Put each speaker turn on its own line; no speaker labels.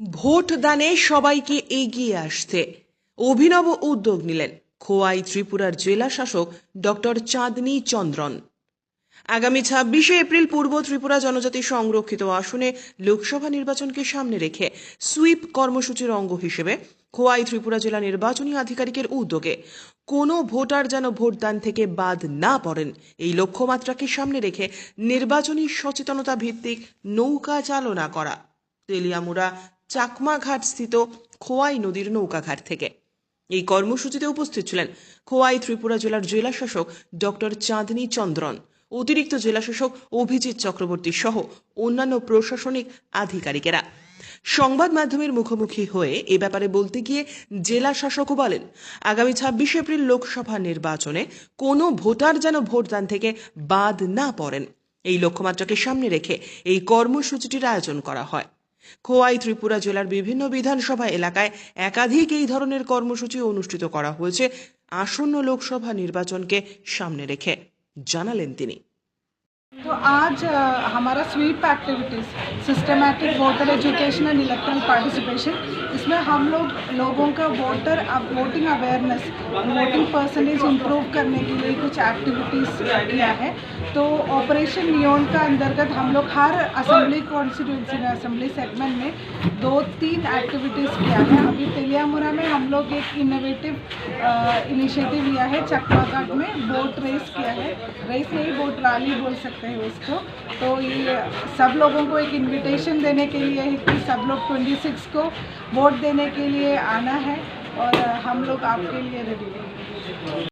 Vote দানে সবাইকে এগিয়ে আসতে অভিনব উদ্যোগ নিলেন খোয়াই ত্রিপুরার জেলা শাসক ডক্টর চাঁদনী চন্দ্রন। আগামী ছাব্বিশে এপ্রিল পূর্ব ত্রিপুরা জনজাতি সংরক্ষিত আসনে লোকসভা নির্বাচনকে সামনে রেখে সুইপ কর্মসূচির অঙ্গ হিসেবে খোয়াই ত্রিপুরা জেলা নির্বাচনী আধিকারিকের উদ্যোগে কোনো ভোটার যেন ভোটদান থেকে বাদ না পড়েন, এই লক্ষ্যমাত্রাকে সামনে রেখে নির্বাচনী সচেতনতা ভিত্তিক নৌকা চালনা করা। তেলিয়ামুড়া চাকমাঘাট স্থিত খোয়াই নদীর নৌকাঘাট থেকে। এই কর্মসূচিতে উপস্থিত ছিলেন খোয়াই ত্রিপুরা জেলার জেলাশাসক ডক্টর চাঁদনী চন্দ্রন, অতিরিক্ত জেলাশাসক অভিজিৎ চক্রবর্তী সহ অন্যান্য প্রশাসনিক আধিকারিকেরা। সংবাদ মাধ্যমের মুখোমুখি হয়ে এ ব্যাপারে বলতে গিয়ে জেলা শাসকও বলেন, আগামী ছাব্বিশে এপ্রিল লোকসভা নির্বাচনে কোনো ভোটার যেন ভোটদান থেকে বাদ না পড়েন। এই লক্ষ্যমাত্রাকে সামনে রেখে এই কর্মসূচিটির আয়োজন করা হয়। খোয়াই ত্রিপুরা জেলার বিভিন্ন বিধানসভা এলাকায় একাধিক এই ধরনের কর্মসূচি অনুষ্ঠিত করা হয়েছে। আসন্ন লোকসভা নির্বাচনকে সামনে রেখে জানালেন তিনি।
तो आज हमारा SVEEP activities systematic voter education and electoral participation इसमें हम लोग, लोगों का voter voting awareness voting percentage improve करने के लिए कुछ एक्टिविटीज़ किया है। तो ऑपरेशन नियोन का अंतर्गत हम लोग हर असेंबली कॉन्स्टिट्यूंसी में असेंबली सेगमेंट में दो तीन एक्टिविटीज़ किया है। अभी तेलियामुरा में हम लोग एक इनोवेटिव इनिशिएटिव लिया है, चकवाघाट में बोट रेस किया है। रेस नहीं बोट रैली बोल सकते हैं उसको। तो ये सब लोगों को एक इनविटेशन देने के लिए है कि सब लोग 26 को वोट देने के लिए आना है और हम लोग आपके लिए रेडी हैं।